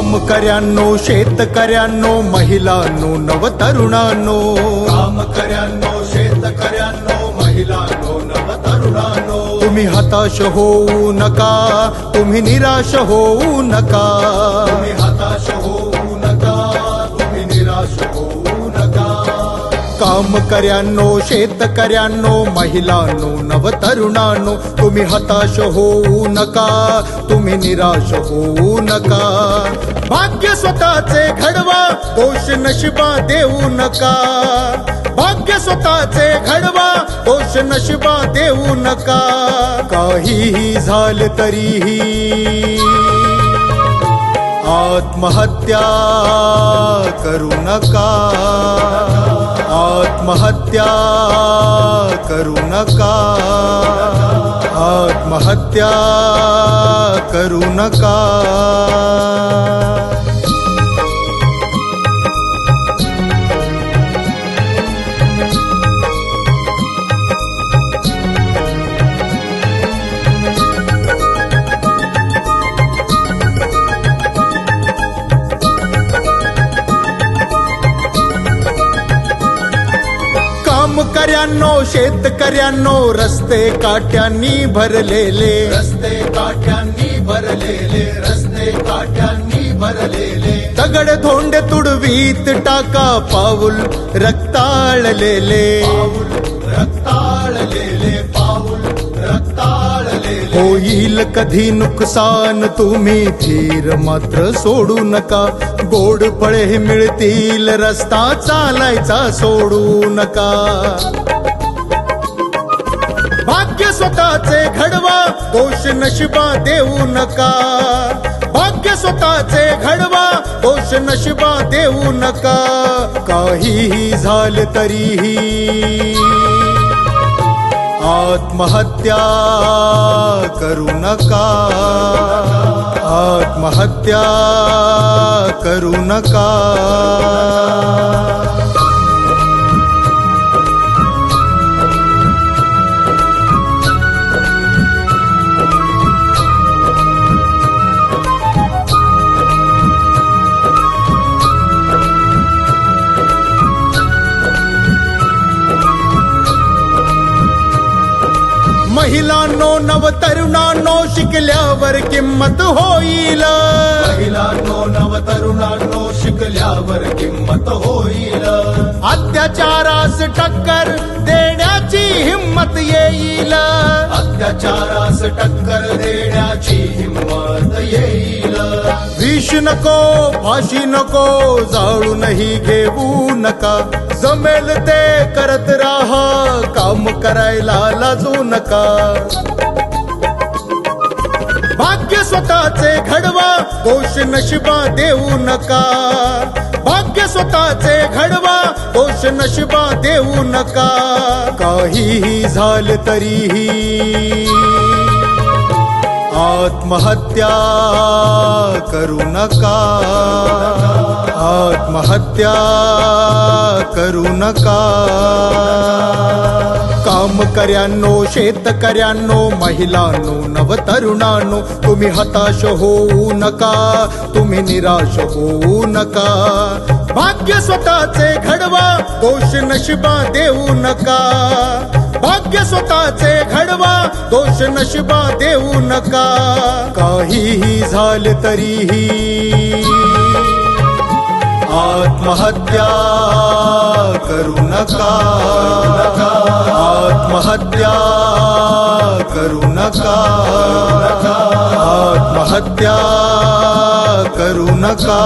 कामकऱ्यांनो शेतकऱ्यांनो महिलांनो नवतरुणांनो कामकऱ्यांनो शेतकऱ्यांनो महिलांनो नवतरुणांनो तुम्ही हताश होऊ नका तुम्ही निराश होऊ नका. कामकऱ्यांनो शेतकऱ्यांनो महिलांनो नवतरुणांनो तुम्ही हताश होऊ नका तुम्ही निराश होऊ नका. भाग्य स्वतःचे घडवा दोष नशिबा देऊ नका. भाग्य स्वतःचे घडवा दोष नशिबा देऊ नका. काहीही झालं तरीही आत्महत्या करू नका. आत्महत्या करू नका. आत्महत्या करू नका. कामकऱ्यांनो शेतकऱ्यांनो रस्ते काट्यांनी भरलेले. रस्ते काट्यांनी भरलेले रस्ते काट्यांनी भरलेले. दगड धोंड तुडवीत टाका पाऊल रक्ताळलेले. पाऊल रक्ताळलेले. होईल कधी नुकसान? तुम्ही धीर मात्र सोडू नका. गोड फळे मिळतील रस्ता चालायचा सोडू नका. भाग्य स्वतःचे घडवा दोष नशिबा देऊ नका. भाग्य स्वतःचे घडवा दोष नशिबा देऊ नका. काहीही झालं तरीही आत्महत्या करू नका. आत्महत्या करू नका. महिलांनो नवतरुणांनो शिकल्यावर किंमत होईल. महिलांनो नवतरुणांनो शिकल्यावर किंमत होईल. अत्याचारास टक्कर देण्याची हिंमत येईल. अत्याचारास टक्कर देण्याची हिंमत येईल. विष नको फाशी नको जाळूनही घेऊ नका. जमेल ते करत राहा काम करायला लाजू नका. भाग्य स्वतःचे घडवा दोष नशिबा देऊ नका. भाग्य स्वतःचे घडवा दोष नशिबा देऊ नका. काहीही झालं तरीही आत्महत्या करू नका. आत्महत्या करू नका. काम कामकऱ्यांनो शेतकऱ्यांनो महिलांनो नवतरुणांनो तुम्ही हताश होऊ नका. तुम्ही निराश होऊ नका. भाग्य स्वतःचे घडवा दोष नशिबा देऊ नका. भाग्य स्वतःचे घडवा दोष नशिबा देऊ नका. काहीही झाले तरीही आत्महत्या करू नका. आत्महत्या करू नका. आत्महत्या करू नका.